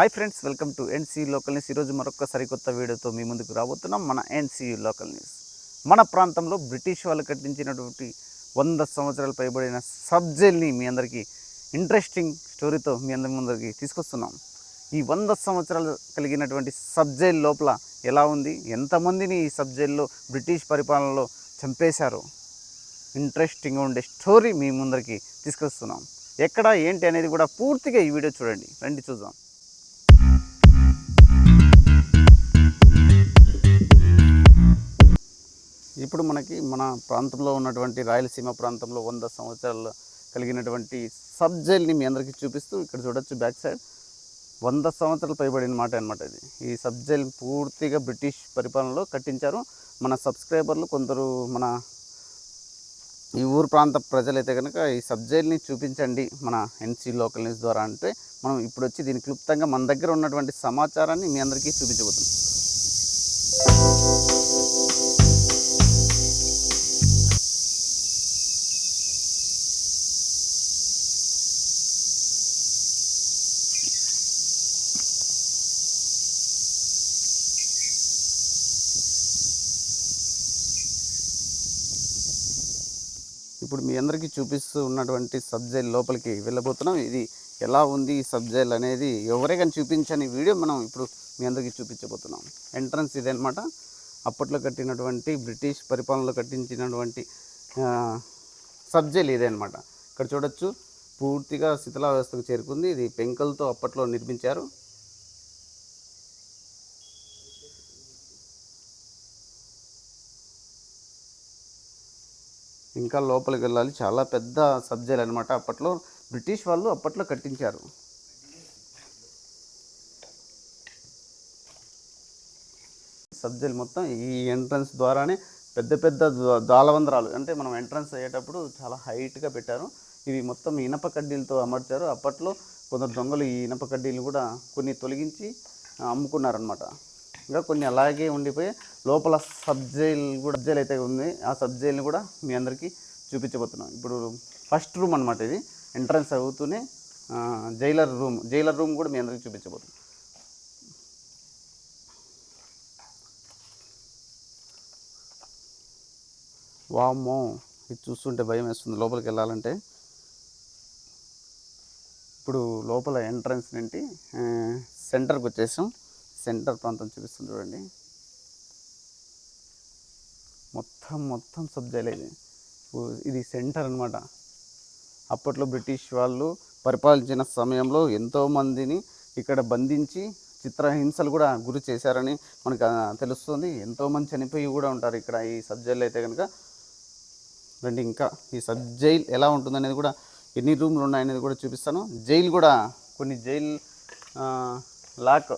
Hi friends welcome to NC local news ఈరోజు మరొక సరికొత్త వీడియోతో మీ ముందుకు రాబోతున్నాం. మన ఎన్సీ లోకల్ న్యూస్ మన ప్రాంతంలో బ్రిటిష్ వాళ్ళు కట్టించినటువంటి వంద సంవత్సరాలు పైబడిన సబ్జెల్ని మీ అందరికీ ఇంట్రెస్టింగ్ స్టోరీతో మీ అందరి ముందరికి తీసుకొస్తున్నాం. ఈ వంద సంవత్సరాలు కలిగినటువంటి సబ్జెల్ లోపల ఎలా ఉంది? ఎంతమందిని ఈ సబ్జెల్లో బ్రిటిష్ పరిపాలనలో చంపేశారు? ఇంట్రెస్టింగ్గా ఉండే స్టోరీ మీ ముందరికి తీసుకొస్తున్నాం. ఎక్కడ ఏంటి అనేది కూడా పూర్తిగా ఈ వీడియో చూడండి. రండి చూద్దాం. ఇప్పుడు మనకి మన ప్రాంతంలో ఉన్నటువంటి రాయలసీమ ప్రాంతంలో వంద సంవత్సరాలు కలిగినటువంటి సబ్జైల్ని మీ అందరికీ చూపిస్తూ ఇక్కడ చూడొచ్చు బ్యాక్ సైడ్. వంద సంవత్సరాలు పైబడిన మాట అనమాట ఇది. ఈ సబ్జైల్ పూర్తిగా బ్రిటిష్ పరిపాలనలో కట్టించారు. మన సబ్స్క్రైబర్లు కొందరు మన ఈ ఊరు ప్రాంత ప్రజలైతే కనుక ఈ సబ్జైల్ని చూపించండి మన ఎన్సీ లోకల్ న్యూస్ ద్వారా అంటే మనం ఇప్పుడు వచ్చి దీని క్లుప్తంగా మన దగ్గర ఉన్నటువంటి సమాచారాన్ని మీ అందరికీ చూపించబోతున్నాం. ఇప్పుడు మీ అందరికీ చూపిస్తూ ఉన్నటువంటి సబ్జైల్ లోపలికి వెళ్ళబోతున్నాం. ఇది ఎలా ఉంది ఈ సబ్జైల్ అనేది ఎవరే కానీ చూపించని వీడియో మనం ఇప్పుడు మీ అందరికీ చూపించబోతున్నాం. ఎంట్రన్స్ ఇదే అప్పట్లో కట్టినటువంటి బ్రిటిష్ పరిపాలనలో కట్టించినటువంటి సబ్జైల్ ఇదే అనమాట ఇక్కడ చూడొచ్చు పూర్తిగా శిథిలావస్థకు చేరుకుంది. ఇది పెంకలతో అప్పట్లో నిర్మించారు. ఇంకా లోపలికి వెళ్ళాలి. చాలా పెద్ద సబ్జెక్ట్ అనమాట అప్పట్లో. బ్రిటిష్ వాళ్ళు అప్పట్లో కట్టించారు. సబ్జెక్ట్ మొత్తం ఈ ఎంట్రన్స్ ద్వారానే పెద్ద పెద్ద దాలవందరాలు అంటే మనం ఎంట్రన్స్ అయ్యేటప్పుడు చాలా హైట్గా పెట్టారు. ఇవి మొత్తం ఇనప కడ్డీలతో అమర్చారు. అప్పట్లో కొందరు దొంగలు ఈ ఇనప కడ్డీలు కూడా కొన్ని తొలగించి అమ్ముకున్నారనమాట ఇంకా కొన్ని అలాగే ఉండిపోయి లోపల సబ్ జైల్ కూడా జైల్ అయితే ఉంది. ఆ సబ్ జైల్ని కూడా మీ అందరికీ చూపించబోతున్నాం. ఇప్పుడు ఫస్ట్ రూమ్ అనమాట ఇది. ఎంట్రన్స్ అవుతూనే జైలర్ రూమ్. జైలర్ రూమ్ కూడా మీ అందరికీ చూపించబోతున్నాం. వామ్మో ఇది చూస్తుంటే భయం వేస్తుంది. లోపలికి వెళ్ళాలంటే. ఇప్పుడు లోపల ఎంట్రన్స్ నుండి సెంటర్కి వచ్చేసాం. సెంటర్ ప్రాంతం చూపిస్తుంది చూడండి. మొత్తం మొత్తం సబ్జైల్ ఇది ఇది సెంటర్ అన్నమాట. అప్పట్లో బ్రిటిష్ వాళ్ళు పరిపాలించిన సమయంలో ఎంతోమందిని ఇక్కడ బంధించి చిత్రహింసలు కూడా గురి చేశారని మనకు తెలుస్తుంది. ఎంతోమంది చనిపోయి కూడా ఉంటారు ఇక్కడ ఈ సబ్జైల్ అయితే కనుక. రండి ఇంకా ఈ సబ్ జైల్ ఎలా ఉంటుందనేది కూడా ఎన్ని రూమ్లు ఉన్నాయనేది కూడా చూపిస్తాను. జైలు కూడా కొన్ని జైల్ లాక్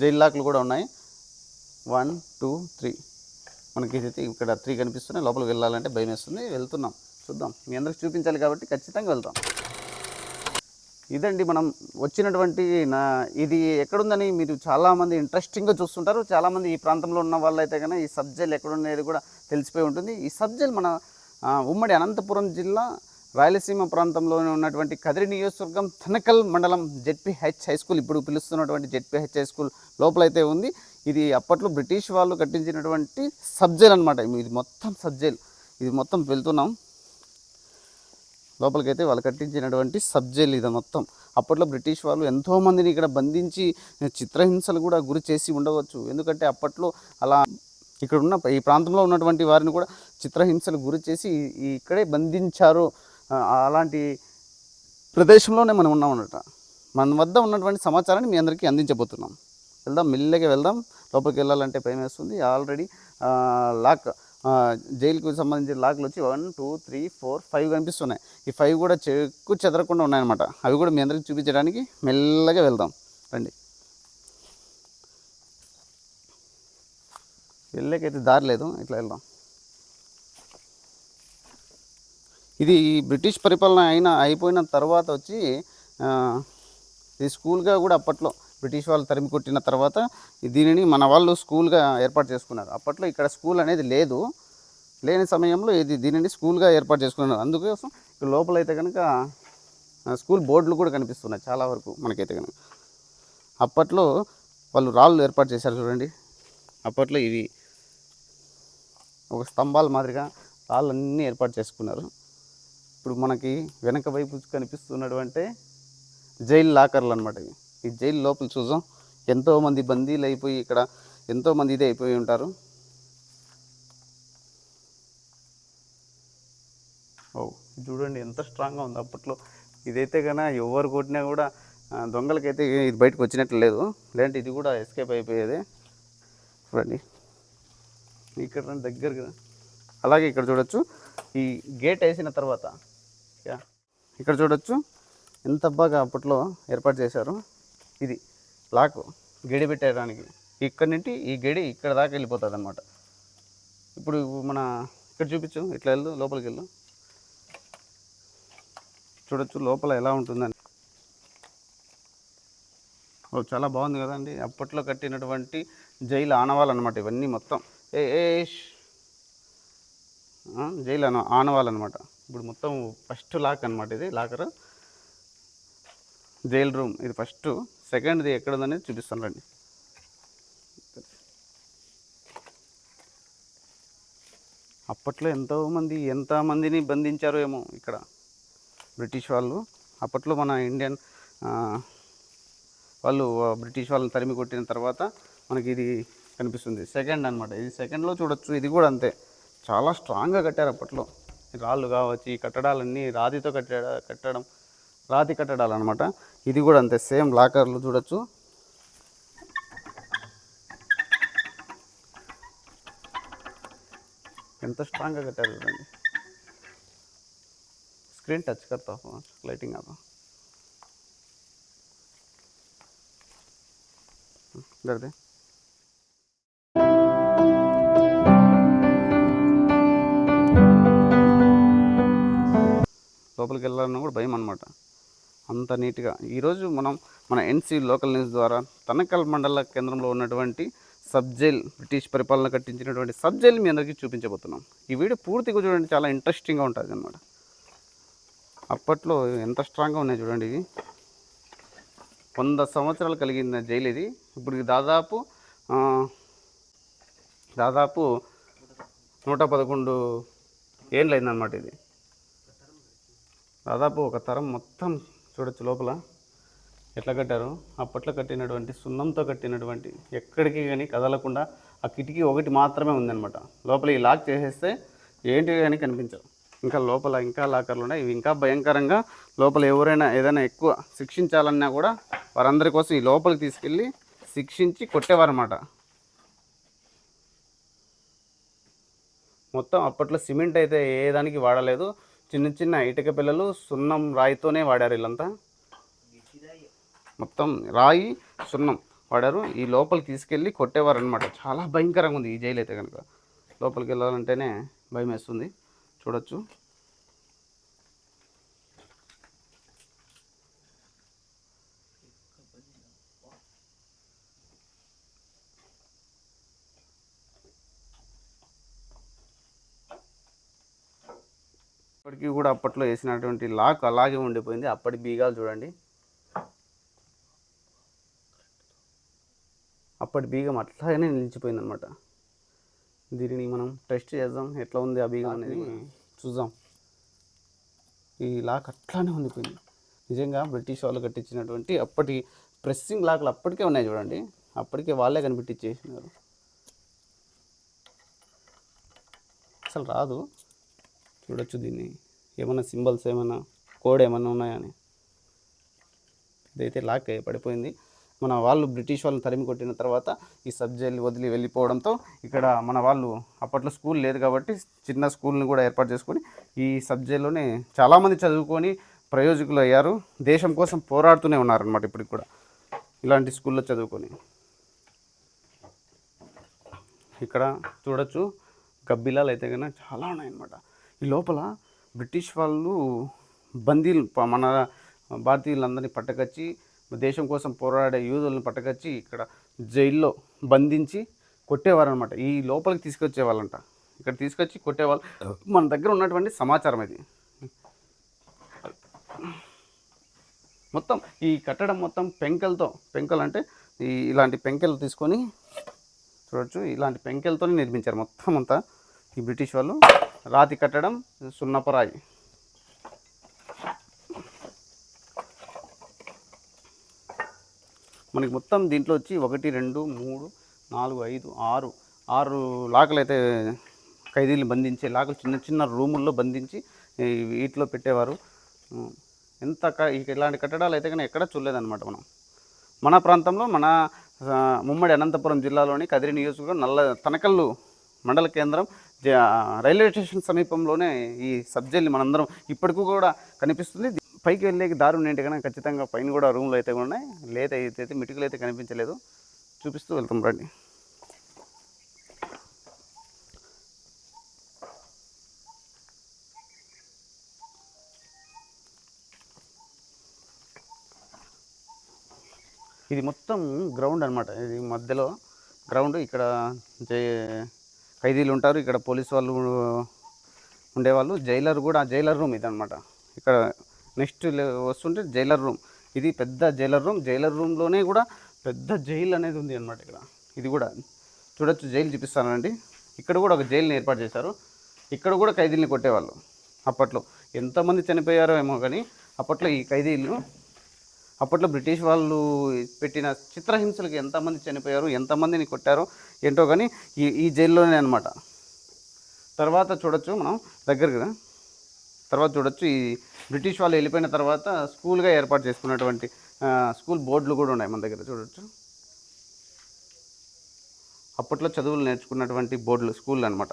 జైల్ లాక్లు కూడా ఉన్నాయి. One two three. మనకి అయితే ఇక్కడ త్రీ కనిపిస్తున్నాయి. లోపలికి వెళ్ళాలంటే భయం వేస్తుంది. వెళ్తున్నాం. చూద్దాం. మీ అందరికి చూపించాలి కాబట్టి ఖచ్చితంగా వెళ్తాం. ఇదండి మనం వచ్చినటువంటి నా ఇది ఎక్కడుందని మీరు చాలామంది ఇంట్రెస్టింగ్గా చూస్తుంటారు. చాలామంది ఈ ప్రాంతంలో ఉన్న వాళ్ళైతే కనుక ఈ సబ్జెల్ ఎక్కడున్నది కూడా తెలిసిపోయి ఉంటుంది. ఈ సబ్జెల్ మన ఉమ్మడి అనంతపురం జిల్లా రాయలసీమ ప్రాంతంలోనే ఉన్నటువంటి కదిరి నియోజకవర్గం తనకల్ మండలం జెడ్పీహెచ్ హై స్కూల్. ఇప్పుడు పిలుస్తున్నటువంటి జెడ్పీహెచ్ హై స్కూల్ లోపలైతే ఉంది. ఇది అప్పట్లో బ్రిటిష్ వాళ్ళు కట్టించినటువంటి సబ్జైల్ అనమాట ఇది మొత్తం సబ్జైల్. ఇది మొత్తం వెళ్తున్నాం. లోపలికైతే వాళ్ళు కట్టించినటువంటి సబ్జైల్ ఇది మొత్తం. అప్పట్లో బ్రిటిష్ వాళ్ళు ఎంతోమందిని ఇక్కడ బంధించి చిత్రహింసలు కూడా గురి చేసి ఉండవచ్చు. ఎందుకంటే అప్పట్లో అలా ఇక్కడ ఉన్న ఈ ప్రాంతంలో ఉన్నటువంటి వారిని కూడా చిత్రహింసలు గురి చేసి ఇక్కడే బంధించారు. అలాంటి ప్రదేశంలోనే మనం ఉన్నామన్నట మన వద్ద ఉన్నటువంటి సమాచారాన్ని మీ అందరికీ అందించబోతున్నాం. వెళ్దాం మెల్లగా వెళ్దాం. లోపలికి వెళ్ళాలంటే భయం వేస్తుంది. ఆల్రెడీ లాక్ జైలుకు సంబంధించిన లాక్లు వచ్చి one two three four five కనిపిస్తున్నాయి. ఈ ఫైవ్ కూడా చెక్కు చెదరకుండా ఉన్నాయన్నమాట. అవి కూడా మీ అందరికి చూపించడానికి మెల్లగా వెళ్దాం. రండి. వెళ్ళకైతే దారి లేదు. ఇట్లా వెళ్దాం. ఇది బ్రిటిష్ పరిపాలన అయిన అయిపోయిన తర్వాత వచ్చి ఇది స్కూల్గా కూడా అప్పట్లో బ్రిటిష్ వాళ్ళు తరిమి కొట్టిన తర్వాత దీనిని మన వాళ్ళు స్కూల్గా ఏర్పాటు చేసుకున్నారు. అప్పట్లో ఇక్కడ స్కూల్ అనేది లేదు. లేని సమయంలో ఇది దీనిని స్కూల్గా ఏర్పాటు చేసుకున్నారు. అందుకోసం ఇక్కడ లోపల అయితే కనుక స్కూల్ బోర్డులు కూడా కనిపిస్తున్నాయి చాలా వరకు మనకైతే కనుక. అప్పట్లో వాళ్ళు రాళ్ళు ఏర్పాటు చేశారు చూడండి. అప్పట్లో ఇవి ఒక స్తంభాల మాదిరిగా రాళ్ళన్నీ ఏర్పాటు చేసుకున్నారు. ఇప్పుడు మనకి వెనక వైపు కనిపిస్తున్నటువంటి జైలు లాకర్లు అనమాట ఇవి. ఈ జైలు లోపల చూసాం ఎంతోమంది బందీలు అయిపోయి ఇక్కడ ఎంతోమంది ఇదే అయిపోయి ఉంటారు. ఓ ఇది చూడండి ఎంత స్ట్రాంగ్గా ఉంది. అప్పట్లో ఇదైతే కన్నా ఎవరు కొట్టినా కూడా దొంగలకైతే ఇది బయటకు వచ్చినట్లు లేదు. లేదంటే ఇది కూడా ఎస్కేప్ అయిపోయేది. చూడండి. ఇక్కడ దగ్గరగా. అలాగే ఇక్కడ చూడొచ్చు. ఈ గేట్ వేసిన తర్వాత ఇక్కడ చూడొచ్చు. ఎంత బాగా అప్పట్లో ఏర్పాటు చేశారు. ఇది లాక్ గడి పెట్టడానికి ఇక్కడ నుండి ఈ గడి ఇక్కడ దాకా వెళ్ళిపోతుంది అనమాట ఇప్పుడు మన ఇక్కడ చూపించు ఇట్లా వెళ్ళు లోపలికి వెళ్ళు. చూడొచ్చు లోపల ఎలా ఉంటుందని. ఓ చాలా బాగుంది కదండి. అప్పట్లో కట్టినటువంటి జైలు ఆనవాలన్నమాట ఇవన్నీ మొత్తం. ఏ ఏ జైలు ఆనవాలన్నమాట అనమాట ఇప్పుడు మొత్తం ఫస్ట్ లాక్ అనమాట ఇది లాకర్ జైల్ రూమ్ ఇది ఫస్ట్ సెకండ్ది ఎక్కడ ఉందనేది చూపిస్తాను రండి. అప్పట్లో ఎంతోమంది ఎంతమందిని బంధించారో ఏమో ఇక్కడ బ్రిటిష్ వాళ్ళు. అప్పట్లో మన ఇండియన్ వాళ్ళు బ్రిటిష్ వాళ్ళని తరిమి కొట్టిన తర్వాత మనకి ఇది కనిపిస్తుంది. సెకండ్ అనమాట ఇది సెకండ్లో చూడొచ్చు. ఇది కూడా అంతే. చాలా స్ట్రాంగ్గా కట్టారు అప్పట్లో. రాళ్ళు కావచ్చు ఈ కట్టడాలన్నీ రాతితో కట్టడ కట్టడం రాతి కట్టడాలు అనమాట ఇది కూడా అంతే సేమ్ లాకర్లు చూడొచ్చు. ఎంత స్ట్రాంగ్గా కట్టారు చూడండి. స్క్రీన్ టచ్ కడతా లైటింగ్ అదా ఇద్దరిదే లోపలికి వెళ్ళాలన్నా కూడా భయం అనమాట అంత నీట్గా. ఈరోజు మనం మన ఎన్సీ లోకల్ న్యూస్ ద్వారా తనకల్ మండల కేంద్రంలో ఉన్నటువంటి సబ్ జైల్ బ్రిటిష్ పరిపాలన కట్టించినటువంటి సబ్ జైల్ మీ అందరికీ చూపించబోతున్నాం. ఈ వీడియో పూర్తిగా చూడండి చాలా ఇంట్రెస్టింగ్గా ఉంటుంది అనమాట అప్పట్లో ఎంత స్ట్రాంగ్గా ఉన్నాయి చూడండి ఇవి. వంద సంవత్సరాలు కలిగిన జైలు ఇది. ఇప్పుడు దాదాపు దాదాపు నూట పదకొండు ఏళ్ళు అయిందనమాట ఇది. దాదాపు ఒక తరం మొత్తం చూడొచ్చు లోపల. ఎట్లా కట్టారు? అప్పట్లో కట్టినటువంటి సున్నంతో కట్టినటువంటి ఎక్కడికి కానీ కదలకుండా ఆ కిటికీ ఒకటి మాత్రమే ఉందన్నమాట. లోపల ఈ లాక్ చేసేస్తే ఏంటి కానీ కనిపించవు. ఇంకా లోపల ఇంకా లాకర్లు ఉన్నాయి. ఇవి ఇంకా భయంకరంగా లోపల ఎవరైనా ఏదైనా ఎక్కువ శిక్షించాలన్నా కూడా వారందరి కోసం ఈ లోపలికి తీసుకెళ్ళి శిక్షించి కొట్టేవారన్నమాట. మొత్తం అప్పట్లో సిమెంట్ అయితే ఏ దానికి వాడలేదు. చిన్న చిన్న ఇటుక పిల్లలు సున్నం రాయితోనే వాడారు వీళ్ళంతా మొత్తం రాయి సున్నం వాడారు. ఈ లోపలికి తీసుకెళ్ళి కొట్టేవారు అనమాట చాలా భయంకరంగా ఉంది ఈ జైలు అయితే కనుక లోపలికి వెళ్ళాలంటేనే భయం వేస్తుంది చూడొచ్చు. ఇప్పటికీ కూడా అప్పట్లో వేసినటువంటి లాక్ అలాగే ఉండిపోయింది. అప్పటి బీగాలు చూడండి. అప్పటి బీగం అట్లాగనే నిలిచిపోయింది అనమాట దీనిని మనం టెస్ట్ చేద్దాం. ఎట్లా ఉంది ఆ బీగం అనేది చూద్దాం. ఈ లాక్ అట్లానే ఉండిపోయింది. నిజంగా బ్రిటిష్ వాళ్ళు కట్టించినటువంటి అప్పటి ప్రెస్సింగ్ లాక్లు అప్పటికే ఉన్నాయి చూడండి. అప్పటికే వాళ్ళే కనిపెట్టించేసినారు. అసలు రాదు. చూడొచ్చు దీన్ని. ఏమైనా సింబల్స్ ఏమైనా కోడ్ ఏమైనా ఉన్నాయని ఇదైతే లాక్ అయ్యి పడిపోయింది. మన వాళ్ళు బ్రిటిష్ వాళ్ళని తరిమి కొట్టిన తర్వాత ఈ సబ్జెక్ట్ వదిలి వెళ్ళిపోవడంతో ఇక్కడ మన వాళ్ళు అప్పట్లో స్కూల్ లేదు కాబట్టి చిన్న స్కూల్ని కూడా ఏర్పాటు చేసుకొని ఈ సబ్జెక్ట్లోనే చాలామంది చదువుకొని ప్రయోజకులు అయ్యారు. దేశం కోసం పోరాడుతూనే ఉన్నారనమాట ఇప్పటికి కూడా ఇలాంటి స్కూల్లో చదువుకొని. ఇక్కడ చూడొచ్చు గబ్బిలాలు అయితే కన్నా చాలా ఉన్నాయన్నమాట. ఈ లోపల బ్రిటిష్ వాళ్ళు బందీలు మన భారతీయులందరినీ పట్టకచ్చి దేశం కోసం పోరాడే యూదులను పట్టకచ్చి ఇక్కడ జైల్లో బంధించి కొట్టేవారనమాట ఈ లోపలికి తీసుకొచ్చేవాళ్ళంట. ఇక్కడ తీసుకొచ్చి కొట్టేవాళ్ళు. మన దగ్గర ఉన్నటువంటి సమాచారం ఇది. మొత్తం ఈ కట్టడం మొత్తం పెంకలతో పెంకలు అంటే ఈ ఇలాంటి పెంకెలు తీసుకొని చూడొచ్చు. ఇలాంటి పెంకెలతోనే నిర్మించారు మొత్తం అంతా ఈ బ్రిటిష్ వాళ్ళు. రాతి కట్టడం సున్నపరాయి. మనకి మొత్తం దీంట్లో వచ్చి ఒకటి రెండు మూడు నాలుగు ఐదు ఆరు ఆరు లాకలు అయితే ఖైదీలు బంధించే లాకలు చిన్న చిన్న రూముల్లో బంధించి వీటిలో పెట్టేవారు. ఎంత ఇలాంటి కట్టడాలు అయితే కానీ ఎక్కడ చూడలేదన్నమాట మనం. మన ప్రాంతంలో మన ముమ్మడి అనంతపురం జిల్లాలోని కదిరి నియోజకవర్గం నల్ల తనకల్లు మండల కేంద్రం రైల్వే స్టేషన్ సమీపంలోనే ఈ సబ్జెల్ని మనందరం ఇప్పటికీ కూడా కనిపిస్తుంది. పైకి వెళ్ళే దారి ఏంటి కానీ ఖచ్చితంగా పైన కూడా రూమ్లు అయితే ఉన్నాయి. లేత అయితే అయితే మిటుకులు అయితే కనిపించలేదు చూపిస్తూ వెళ్తాం రండి. ఇది మొత్తం గ్రౌండ్ అన్నమాట. ఇది మధ్యలో గ్రౌండ్ ఇక్కడ జే ఖైదీలు ఉంటారు ఇక్కడ పోలీస్ వాళ్ళు ఉండేవాళ్ళు. జైలర్ కూడా జైలర్ రూమ్ ఇది అనమాట ఇక్కడ నెక్స్ట్ వస్తుంటే జైలర్ రూమ్. ఇది పెద్ద జైలర్ రూమ్. జైలర్ రూమ్లోనే కూడా పెద్ద జైలు అనేది ఉంది అనమాట ఇక్కడ. ఇది కూడా చూడొచ్చు జైలు చూపిస్తానండి. ఇక్కడ కూడా ఒక జైలుని ఏర్పాటు చేశారు. ఇక్కడ కూడా ఖైదీల్ని కొట్టేవాళ్ళు అప్పట్లో. ఎంతమంది చనిపోయారో ఏమో కానీ అప్పట్లో ఈ ఖైదీలు అప్పట్లో బ్రిటిష్ వాళ్ళు పెట్టిన చిత్రహింసలకు ఎంతమంది చనిపోయారు ఎంతమందిని కొట్టారో ఏంటో కానీ ఈ ఈ జైల్లోనే అనమాట తర్వాత చూడొచ్చు మనం దగ్గరగా తర్వాత చూడొచ్చు ఈ బ్రిటిష్ వాళ్ళు వెళ్ళిపోయిన తర్వాత స్కూల్గా ఏర్పాటు చేసుకున్నటువంటి స్కూల్ బోర్డులు కూడా ఉన్నాయి మన దగ్గర చూడొచ్చు. అప్పట్లో చదువులు నేర్చుకున్నటువంటి బోర్డులు స్కూల్ అనమాట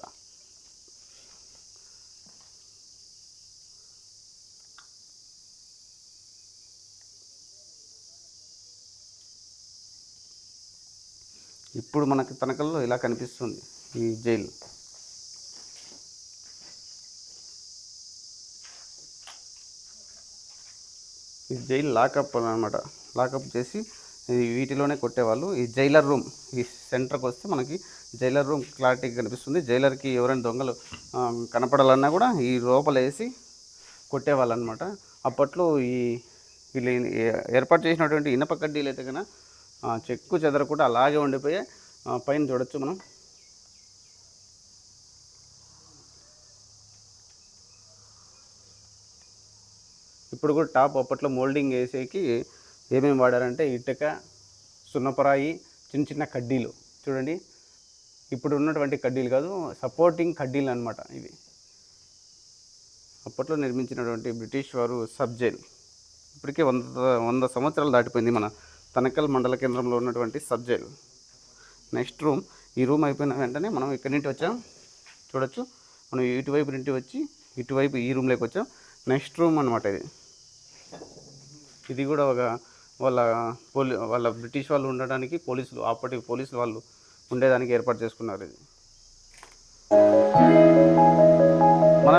ఇప్పుడు మనకి తనకల్లో ఇలా కనిపిస్తుంది ఈ జైలు. ఈ జైలు లాకప్ అనమాట లాకప్ చేసి వీటిలోనే కొట్టేవాళ్ళు. ఈ జైలర్ రూమ్ ఈ సెంటర్కి వస్తే మనకి జైలర్ రూమ్ క్లారిటీగా కనిపిస్తుంది. జైలర్కి ఎవరైనా దొంగలు కనపడాలన్నా కూడా ఈ లోపల వేసి కొట్టేవాళ్ళు అనమాట అప్పట్లో ఈ వీళ్ళు ఏ- ఏర్పాటు చేసినటువంటి ఇనప కడ్డీలు అయితే కన్నా చెక్కు చెదరకుండా అలాగే ఉండిపోయాయి పైన చూడొచ్చు మనం. ఇప్పుడు కూడా టాప్ అప్పట్లో మోల్డింగ్ వేసేకి ఏమేమి వాడారంటే ఇటుక సున్నపరాయి చిన్న చిన్న కడ్డీలు. చూడండి ఇప్పుడు ఉన్నటువంటి కడ్డీలు కాదు సపోర్టింగ్ కడ్డీలు అనమాట ఇవి. అప్పట్లో నిర్మించినటువంటి బ్రిటిష్ వారు సబ్ జైల్ ఇప్పటికే వంద వంద సంవత్సరాలు దాటిపోయింది మన తనకల్ మండల కేంద్రంలో ఉన్నటువంటి సబ్జైల్. నెక్స్ట్ రూమ్ ఈ రూమ్ అయిపోయిన వెంటనే మనం ఇక్కడి నుండి వచ్చాం. చూడొచ్చు. మనం ఇటువైపు నుండి వచ్చి ఇటువైపు ఈ రూమ్లోకి వచ్చాం. నెక్స్ట్ రూమ్ అనమాట ఇది. ఇది కూడా ఒక వాళ్ళ పోలీ వాళ్ళ బ్రిటిష్ వాళ్ళు ఉండడానికి పోలీసులు అప్పటి పోలీసులు వాళ్ళు ఉండేదానికి ఏర్పాటు చేసుకున్నారు ఇది. మన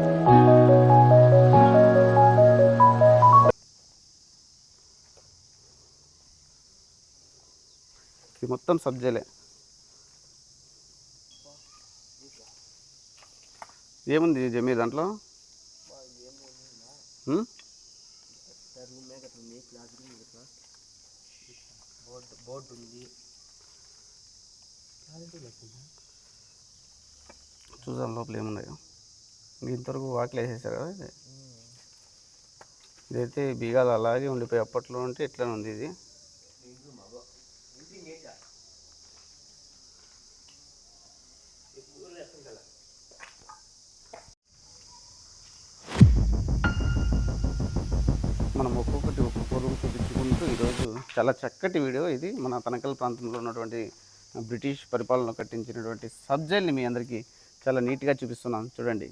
ఇది మొత్తం సబ్జెలే. ఏముంది జమీర్ దాంట్లో? బోర్డు ఉంది చూద్దాం లోపల ఏమున్నాయో. ఇంతవరకు వాకిలు వేసేసారు కదా ఇది? ఇదైతే బీగాలు అలాగే ఉండిపోయి అప్పట్లో ఉంటే ఎట్లా ఉంది ఇది. చాలా చక్కటి వీడియో ఇది. మన తనకల్ ప్రాంతంలో ఉన్నటువంటి బ్రిటిష్ పరిపాలన కట్టించినటువంటి సబ్జెక్ట్ని మీ అందరికీ చాలా నీట్గా చూపిస్తున్నాం చూడండి.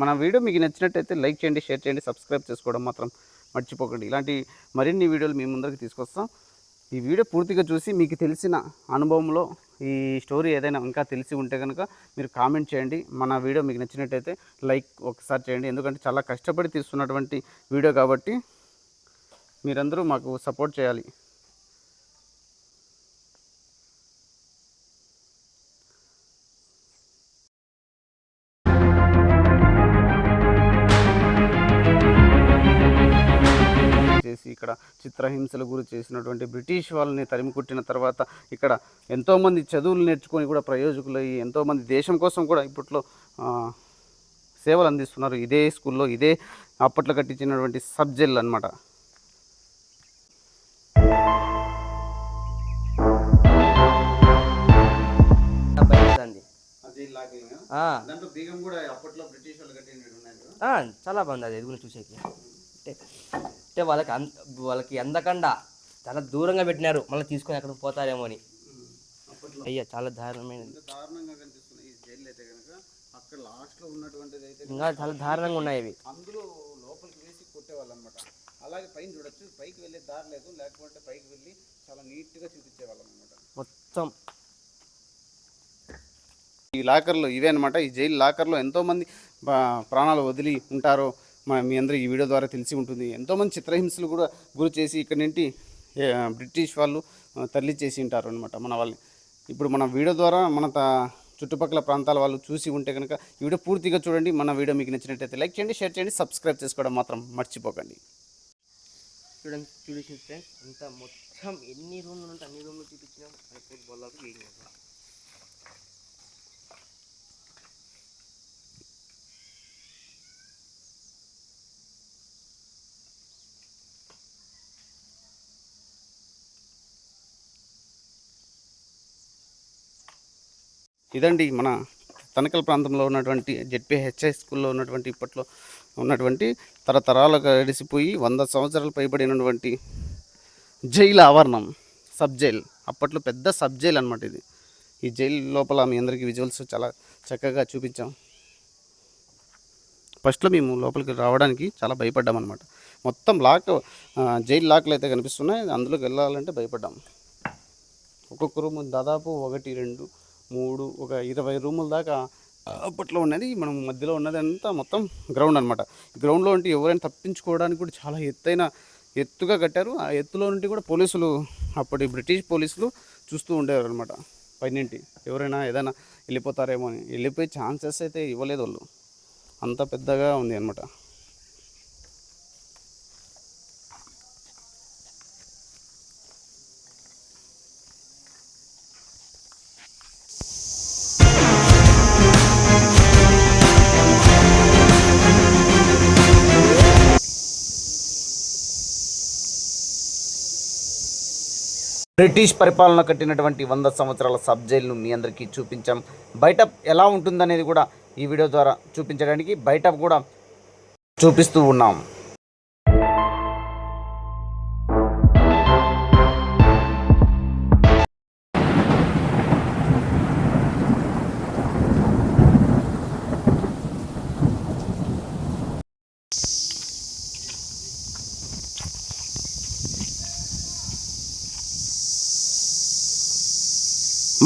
మన వీడియో మీకు నచ్చినట్టయితే లైక్ చేయండి షేర్ చేయండి సబ్స్క్రైబ్ చేసుకోవడం మాత్రం మర్చిపోకండి. ఇలాంటి మరిన్ని వీడియోలు మీ ముందరికి తీసుకొస్తాం. ఈ వీడియో పూర్తిగా చూసి మీకు తెలిసిన అనుభవంలో ఈ స్టోరీ ఏదైనా ఇంకా తెలిసి ఉంటే కనుక మీరు కామెంట్ చేయండి. మన వీడియో మీకు నచ్చినట్టయితే లైక్ ఒకసారి చేయండి. ఎందుకంటే చాలా కష్టపడి తీస్తున్నటువంటి వీడియో కాబట్టి మీరందరూ మాకు సపోర్ట్ చేయాలి. ఇక్కడ చిత్రహింసలు గురి చేసినటువంటి బ్రిటిష్ వాళ్ళని తరిమి కొట్టిన తర్వాత ఇక్కడ ఎంతోమంది చదువులు నేర్చుకొని కూడా ప్రయోజకులయ్యి ఎంతోమంది దేశం కోసం కూడా ఇప్పట్లో ఆ, సేవలు అందిస్తున్నారు. ఇదే స్కూల్లో ఇదే అప్పట్లో కట్టించినటువంటి సబ్జెక్టులు అనమాట బయలుదేరింది ఆ, దాంట్లో బీగం కూడా అప్పట్లో బ్రిటిష్ వాళ్ళు కట్టినవి ఉన్నాయి ఆ, చాలా బాగుంది అది ఎదుగుని చూసేకి. అంటే అంటే వాళ్ళకి అంద వాళ్ళకి అందకుండా చాలా దూరంగా పెట్టినారు. మళ్ళీ తీసుకొని అక్కడ పోతారేమో అని. అయ్యా చాలా దారుణమైనది. ఎంత దారుణంగా ఈ జైలు అయితే కనుక అక్కడ లాస్ట్లో ఉన్నటువంటిది అయితే ఇంకా చాలా దారుణంగా ఉన్నాయి ఇవి. అందులో లోపలికి వేసి కొట్టేవాళ్ళు అనమాట అలాగే పైన చూడొచ్చు పైకి వెళ్ళే దారి లేదు. లేకపోతే పైకి వెళ్ళి చాలా నీట్గా చూపించేవాళ్ళం అనమాట మొత్తం. ఈ లాకర్లో ఇవే అనమాట ఈ జైలు లాకర్లో ఎంతోమంది ప్రాణాలు వదిలి ఉంటారో మా మీ అందరూ ఈ వీడియో ద్వారా తెలిసి ఉంటుంది. ఎంతోమంది చిత్రహింసలు కూడా గురి చేసి ఇక్కడ నుండి బ్రిటిష్ వాళ్ళు తరలి చేసి ఉంటారు అనమాట మన వాళ్ళని. ఇప్పుడు మన వీడియో ద్వారా మన త- చుట్టుపక్కల ప్రాంతాల వాళ్ళు చూసి ఉంటే కనుక ఈ వీడియో పూర్తిగా చూడండి. మన వీడియో మీకు నచ్చినట్టయితే లైక్ చేయండి షేర్ చేయండి సబ్స్క్రైబ్ చేసుకోవడం మాత్రం మర్చిపోకండి. చూడండి చూడండి ఫ్రెండ్స్ అంతా మొత్తం ఎన్ని రూమ్లు ఉంటే అన్ని రూమ్లు చూపించినాం. అయిపోయి బొల్లకు ఇదండి మన తనకల ప్రాంతంలో ఉన్నటువంటి జెడ్పీహెచ్ఐ స్కూల్లో ఉన్నటువంటి ఇప్పట్లో ఉన్నటువంటి తరతరాలుగా గడిసిపోయి వంద సంవత్సరాలు పైబడినటువంటి జైలు ఆవరణం సబ్ జైల్. అప్పట్లో పెద్ద సబ్ జైల్ అనమాట ఇది. ఈ జైలు లోపల మీ అందరికీ విజువల్స్ చాలా చక్కగా చూపించాం. ఫస్ట్లో మేము లోపలికి రావడానికి చాలా భయపడ్డాం అనమాట మొత్తం లాక్ జైలు లాక్లు అయితే కనిపిస్తున్నాయి. అందులోకి వెళ్ళాలంటే భయపడ్డాం. ఒక్కొక్క రూమ్ దాదాపు ఒకటి రెండు మూడు ఒక ఇరవై రూముల దాకా అప్పట్లో ఉన్నది. మనం మధ్యలో ఉన్నది అంతా మొత్తం గ్రౌండ్ అనమాట గ్రౌండ్లో ఉంటే ఎవరైనా తప్పించుకోవడానికి కూడా చాలా ఎత్తైన ఎత్తుగా కట్టారు. ఆ ఎత్తులో నుండి కూడా పోలీసులు అప్పటి బ్రిటిష్ పోలీసులు చూస్తూ ఉండేవారు అనమాట పైనింటి ఎవరైనా ఏదైనా వెళ్ళిపోతారేమో అని. వెళ్ళిపోయే ఛాన్సెస్ అయితే ఇవ్వలేదు వాళ్ళు. అంత పెద్దగా ఉంది అనమాట బ్రిటిష్ పరిపాలన కట్టినటువంటి వంద సంవత్సరాల సబ్ జైలును మీ అందరికీ చూపించాం. బయట ఎలా ఉంటుందనేది కూడా ఈ వీడియో ద్వారా చూపించడానికి బయట కూడా చూపిస్తూ ఉన్నాం.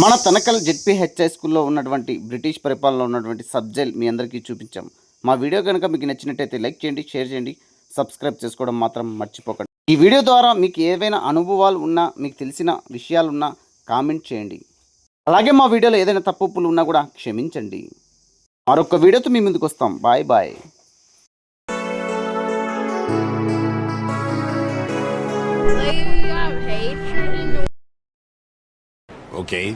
మన తనకల్ హై స్కూల్లో ఉన్నటువంటి బ్రిటిష్ పరిపాలనలో ఉన్నటువంటి సబ్జెల్ మీ అందరికీ చూపించాం. మా వీడియో కనుక మీకు నచ్చినట్టయితే లైక్ చేయండి షేర్ చేయండి సబ్స్క్రైబ్ చేసుకోవడం మాత్రం మర్చిపోకండి. ఈ వీడియో ద్వారా మీకు ఏవైనా అనుభవాలు ఉన్నా మీకు తెలిసిన విషయాలు ఉన్నా కామెంట్ చేయండి. అలాగే మా వీడియోలో ఏదైనా తప్పులు ఉన్నా కూడా క్షమించండి. మరొక వీడియోతో మీ ముందుకు వస్తాం. Bye bye. Okay,